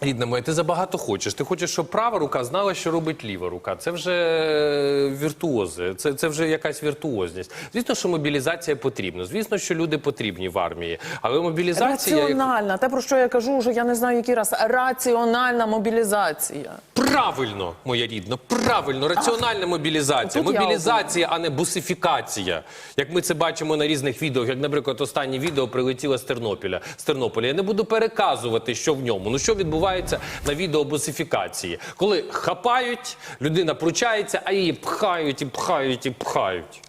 Рідна моя, ти забагато хочеш. Ти хочеш, щоб права рука знала, що робить ліва рука. Це вже е, віртуози, це, це вже якась віртуозність. Звісно, що мобілізація потрібна. Звісно, що люди потрібні в армії. Але мобілізація як... Те про що я кажу, вже я не знаю, який раз раціональна мобілізація. правильно, моя рідна, правильно, раціональна мобілізація. Тут Мобілізація, а не бусифікація. Як ми це бачимо на різних відео, як, наприклад, останнє відео прилетіло з Тернополя. З Тернополя. Я не буду переказувати, що в ньому. Ну що відбувається на відео бусифікації, коли хапають, людина пручається, а її пхають і пхають і пхають.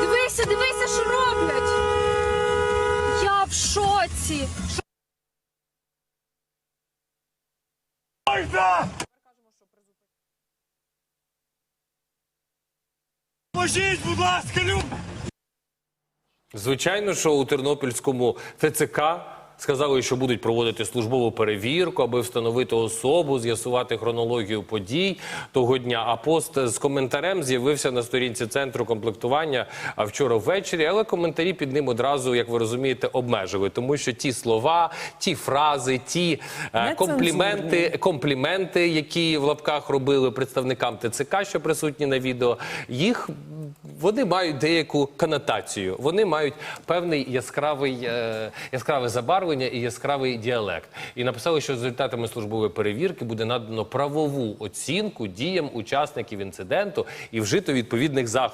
Дивися, дивися, що роблять. Я в шоці. Поможіть, будь ласка, люб! Звичайно, що у Тернопільському ТЦК сказали, що будуть проводити службову перевірку, аби встановити особу, з'ясувати хронологію подій того дня. А пост з коментарем з'явився на сторінці центру комплектування а вчора ввечері. Але коментарі під ним одразу, як ви розумієте, обмежили, тому що ті слова, ті фрази, ті е, компліменти, компліменти, які в лапках робили представникам ТЦК, що присутні на відео, їх вони мають деяку канотацію. Вони мають певний яскравий, е, яскраве забарвлення і яскравий діалект. І написали, що з результатами службової перевірки буде надано правову оцінку діям учасників інциденту і вжито відповідних заходів.